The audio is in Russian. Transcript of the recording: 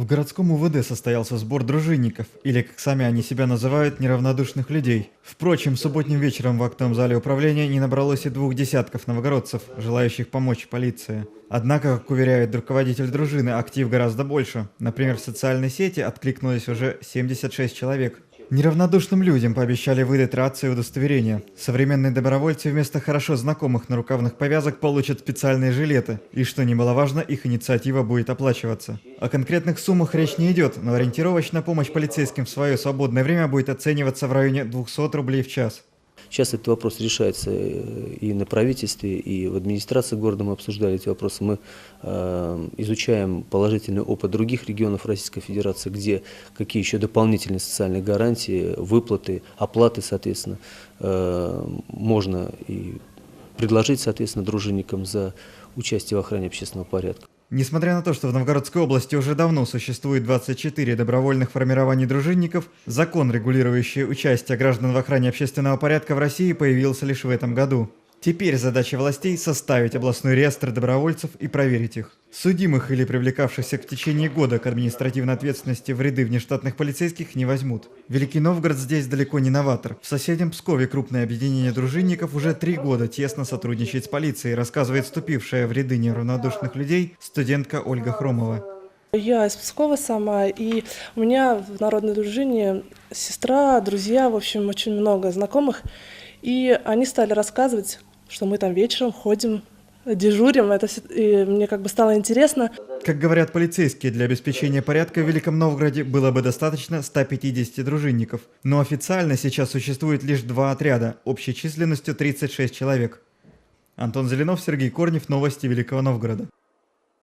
В городском УВД состоялся сбор дружинников, или, как сами они себя называют, неравнодушных людей. Впрочем, субботним вечером в актовом зале управления не набралось и двух десятков новгородцев, желающих помочь полиции. Однако, как уверяет руководитель дружины, актив гораздо больше. Например, в социальной сети откликнулось уже 76 человек. Неравнодушным людям пообещали выдать рации и удостоверения. Современные добровольцы вместо хорошо знакомых нарукавных повязок получат специальные жилеты. И, что немаловажно, их инициатива будет оплачиваться. О конкретных суммах речь не идет, но ориентировочно помощь полицейским в свое свободное время будет оцениваться в районе 200 рублей в час. Сейчас этот вопрос решается э, и на правительстве, и в администрации города мы обсуждали эти вопросы. Мы э, изучаем положительный опыт других регионов Российской Федерации, где какие еще дополнительные социальные гарантии, выплаты, оплаты, соответственно, э, можно и предложить, соответственно, дружинникам за участие в охране общественного порядка. Несмотря на то, что в Новгородской области уже давно существует 24 добровольных формирований дружинников, закон, регулирующий участие граждан в охране общественного порядка в России, появился лишь в этом году. Теперь задача властей – составить областной реестр добровольцев и проверить их. Судимых или привлекавшихся в течение года к административной ответственности в ряды внештатных полицейских не возьмут. Великий Новгород здесь далеко не новатор. В соседнем Пскове крупное объединение дружинников уже три года тесно сотрудничает с полицией, рассказывает вступившая в ряды неравнодушных людей студентка Ольга Хромова. Я из Пскова сама, и у меня в народной дружине сестра, друзья, в общем, очень много знакомых. И они стали рассказывать, что мы там вечером ходим, дежурим. Это, всё- и мне как бы стало интересно. Как говорят полицейские, для обеспечения порядка в Великом Новгороде было бы достаточно 150 дружинников. Но официально сейчас существует лишь два отряда, общей численностью 36 человек. Антон Зеленов, Сергей Корнев, Новости Великого Новгорода.